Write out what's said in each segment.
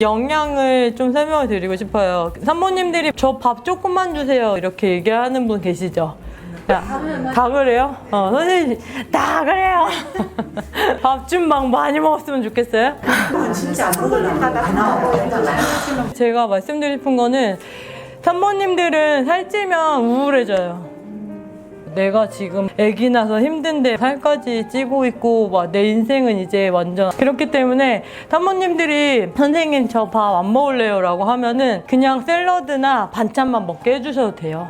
영양을 좀 설명을 드리고 싶어요. 산모님들이 저 밥 조금만 주세요. 이렇게 얘기하는 분 계시죠? 야, 다 그래요? 어, 선생님, 다 그래요. 밥 좀 막 많이 먹었으면 좋겠어요? 진짜 안 먹으려고. 제가 말씀드리고 싶은 거는 산모님들은 살찌면 우울해져요. 내가 지금 아기 나서 힘든데 살까지 찌고 있고 막 내 인생은 이제 완전 그렇기 때문에 산모님들이 선생님 저 밥 안 먹을래요 라고 하면은 그냥 샐러드나 반찬만 먹게 해주셔도 돼요.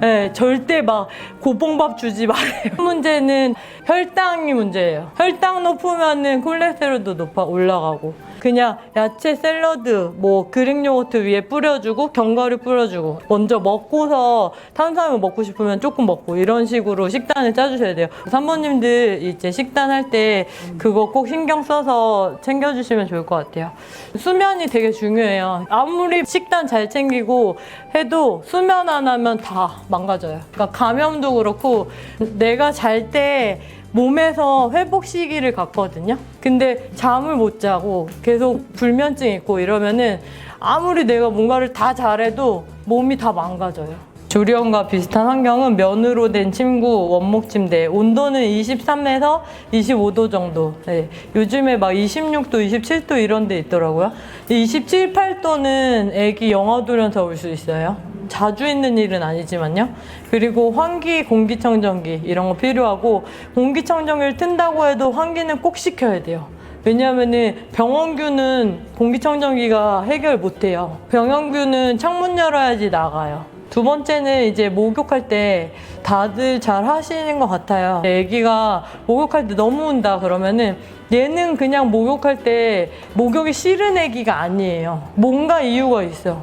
네, 절대 막 고봉밥 주지 말아요. 문제는 혈당이 문제예요. 혈당 높으면은 콜레스테롤도 높아 올라가고. 그냥 야채 샐러드, 뭐 그릭 요거트 위에 뿌려주고 견과류 뿌려주고 먼저 먹고서 탄수화물 먹고 싶으면 조금 먹고 이런 식으로 식단을 짜주셔야 돼요. 산모님들 이제 식단 할 때 그거 꼭 신경 써서 챙겨주시면 좋을 것 같아요. 수면이 되게 중요해요. 아무리 식단 잘 챙기고 해도 수면 안 하면 다 망가져요. 그러니까 감염도 그렇고 내가 잘때 몸에서 회복 시기를 갖거든요. 근데 잠을 못 자고 계속 불면증 있고 이러면은 아무리 내가 뭔가를 다 잘해도 몸이 다 망가져요. 조리원과 비슷한 환경은 면으로 된 침구, 원목 침대. 온도는 23에서 25도 정도. 네. 요즘에 막 26도, 27도 이런 데 있더라고요. 27, 8도는 애기 영하 돌려서 올 수 있어요. 자주 있는 일은 아니지만요. 그리고 환기, 공기청정기 이런 거 필요하고 공기청정기를 튼다고 해도 환기는 꼭 시켜야 돼요. 왜냐하면은 병원균은 공기청정기가 해결 못해요. 병원균은 창문 열어야지 나가요. 두 번째는 이제 목욕할 때 다들 잘 하시는 것 같아요. 애기가 목욕할 때 너무 운다 그러면은 얘는 그냥 목욕할 때 목욕이 싫은 애기가 아니에요. 뭔가 이유가 있어.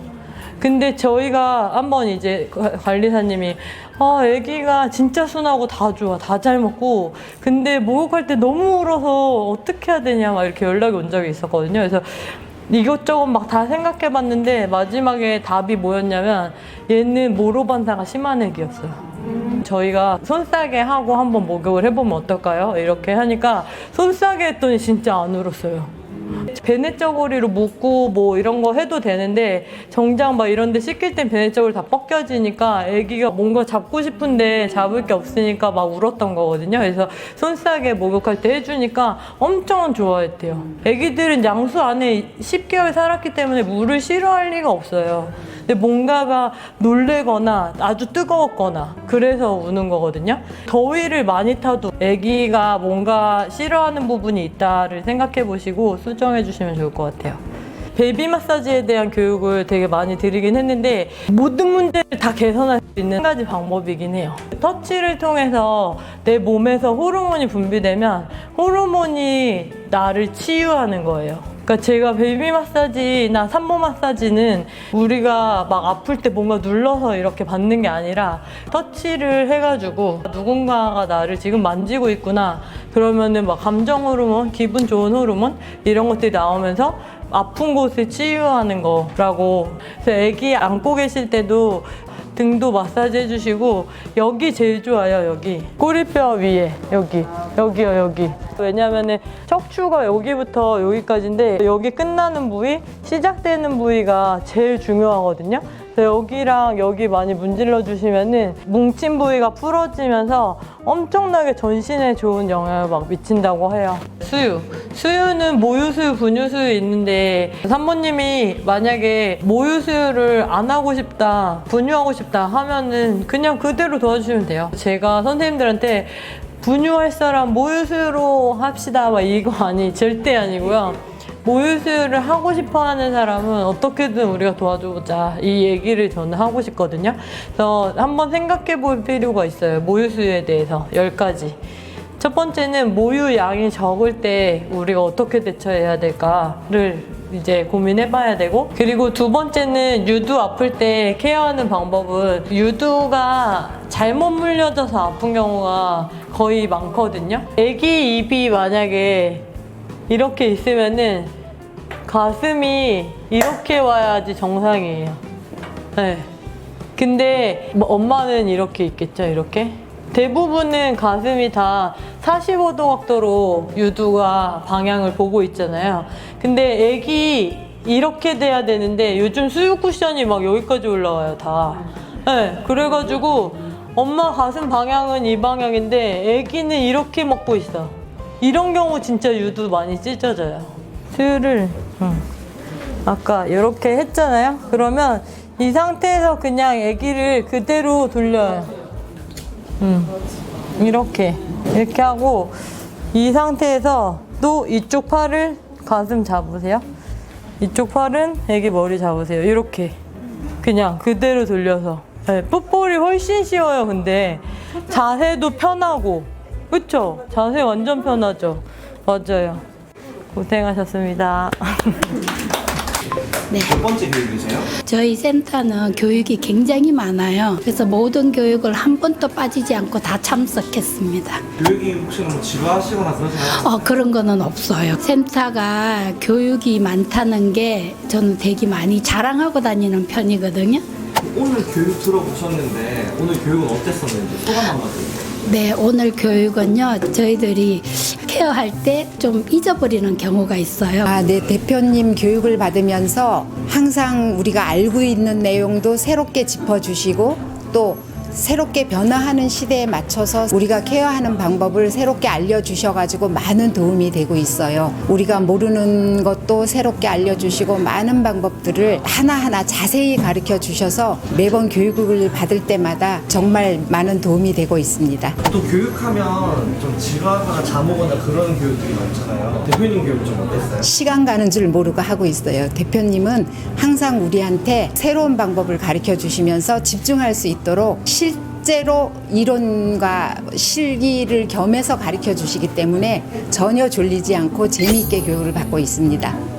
근데 저희가 한번 이제 과- 관리사님이 아 애기가 진짜 순하고 다 좋아 다 잘 먹고 근데 목욕할 때 너무 울어서 어떻게 해야 되냐 막 이렇게 연락이 온 적이 있었거든요 그래서 이것저것 막 다 생각해 봤는데 마지막에 답이 뭐였냐면 얘는 모로 반사가 심한 애기였어요. 저희가 손싸게 하고 한번 목욕을 해보면 어떨까요? 이렇게 하니까 손싸게 했더니 진짜 안 울었어요. 베네저고리로 묶고 뭐 이런 거 해도 되는데 정작 막 이런 데 씻길 땐 베네저고리 다 벗겨지니까 아기가 뭔가 잡고 싶은데 잡을 게 없으니까 막 울었던 거거든요. 그래서 손싸게 목욕할 때 해주니까 엄청 좋아했대요. 아기들은 양수 안에 10개월 살았기 때문에 물을 싫어할 리가 없어요. 근데 뭔가가 놀래거나 아주 뜨거웠거나 그래서 우는 거거든요. 더위를 많이 타도 아기가 뭔가 싫어하는 부분이 있다를 생각해 보시고 수정해 주시면 좋을 것 같아요. 베이비 마사지에 대한 교육을 되게 많이 드리긴 했는데 모든 문제를 다 개선할 수 있는 한 가지 방법이긴 해요. 터치를 통해서 내 몸에서 호르몬이 분비되면 호르몬이 나를 치유하는 거예요. 그러니까 제가 베이비 마사지나 산모 마사지는 우리가 막 아플 때 뭔가 눌러서 이렇게 받는 게 아니라 터치를 해가지고 누군가가 나를 지금 만지고 있구나. 그러면은 막 감정 호르몬, 기분 좋은 호르몬 이런 것들이 나오면서 아픈 곳을 치유하는 거라고. 그래서 아기 안고 계실 때도 등도 마사지 해주시고 여기 제일 좋아요 여기. 꼬리뼈 위에 여기. 여기요 여기. 왜냐면은 척추가 여기부터 여기까지인데 여기 끝나는 부위 시작되는 부위가 제일 중요하거든요 여기랑 여기 많이 문질러 주시면은 뭉친 부위가 풀어지면서 엄청나게 전신에 좋은 영향을 막 미친다고 해요. 수유. 수유는 모유수유 분유수유 있는데 산모님이 만약에 모유수유를 안 하고 싶다 분유하고 싶다 하면은 그냥 그대로 도와주시면 돼요. 제가 선생님들한테 분유할 사람 모유수유로 합시다. 막 이거 아니 절대 아니고요 모유수유를 하고 싶어 하는 사람은 어떻게든 우리가 도와주자 이 얘기를 저는 하고 싶거든요. 그래서 한번 생각해 볼 필요가 있어요 모유수유에 대해서. 10가지. 첫 번째는 모유 양이 적을 때 우리가 어떻게 대처해야 될까를 이제 고민해 봐야 되고 그리고 두 번째는 유두 아플 때 케어하는 방법은 유두가 잘못 물려져서 아픈 경우가 거의 많거든요. 애기 입이 만약에 이렇게 있으면은 가슴이 이렇게 와야지 정상이에요 네. 근데 뭐 엄마는 이렇게 있겠죠, 이렇게? 대부분은 가슴이 다 45도 각도로 유두가 방향을 보고 있잖아요. 근데 애기 이렇게 돼야 되는데 요즘 수유 쿠션이 막 여기까지 올라와요 다. 네, 그래가지고 엄마 가슴 방향은 이 방향인데 아기는 이렇게 먹고 있어. 이런 경우 진짜 유두 많이 찢어져요. 수유를 응. 아까 이렇게 했잖아요. 그러면 이 상태에서 그냥 아기를 그대로 돌려요. 음, 이렇게 이렇게 하고 이 상태에서 또 이쪽 팔을 가슴 잡으세요. 이쪽 팔은 애기 머리 잡으세요. 이렇게 그냥 그대로 돌려서. 네, 풋볼이 훨씬 쉬워요. 근데 자세도 편하고 그쵸? 자세 완전 편하죠. 맞아요. 고생하셨습니다. 몇 번째 교육이세요? 저희 센터는 교육이 굉장히 많아요. 그래서 모든 교육을 한 번도 빠지지 않고 다 참석했습니다. 교육이 혹시 뭐 지루하시거나 그러시나요? 어, 그런 거는 없어요. 센터가 교육이 많다는 게 저는 되게 많이 자랑하고 다니는 편이거든요. 오늘 교육 들어보셨는데 오늘 교육은 어땠었는지 소감 한마디 네, 오늘 교육은요, 저희들이 케어할 때 좀 잊어버리는 경우가 있어요. 아, 네, 대표님 교육을 받으면서 항상 우리가 알고 있는 내용도 새롭게 짚어주시고 또 새롭게 변화하는 시대에 맞춰서 우리가 케어하는 방법을 새롭게 알려주셔가지고 많은 도움이 되고 있어요. 우리가 모르는 것도 새롭게 알려주시고 많은 방법들을 하나하나 자세히 가르쳐 주셔서 매번 교육을 받을 때마다 정말 많은 도움이 되고 있습니다. 또 교육하면 좀 지루하거나 잠 오거나 그런 교육들이 많잖아요 대표님 교육 좀 어땠어요? 시간 가는 줄 모르고 하고 있어요. 대표님은 항상 우리한테 새로운 방법을 가르쳐 주시면서 집중할 수 있도록 실제로 이론과 실기를 겸해서 가르쳐 주시기 때문에 전혀 졸리지 않고 재미있게 교육을 받고 있습니다.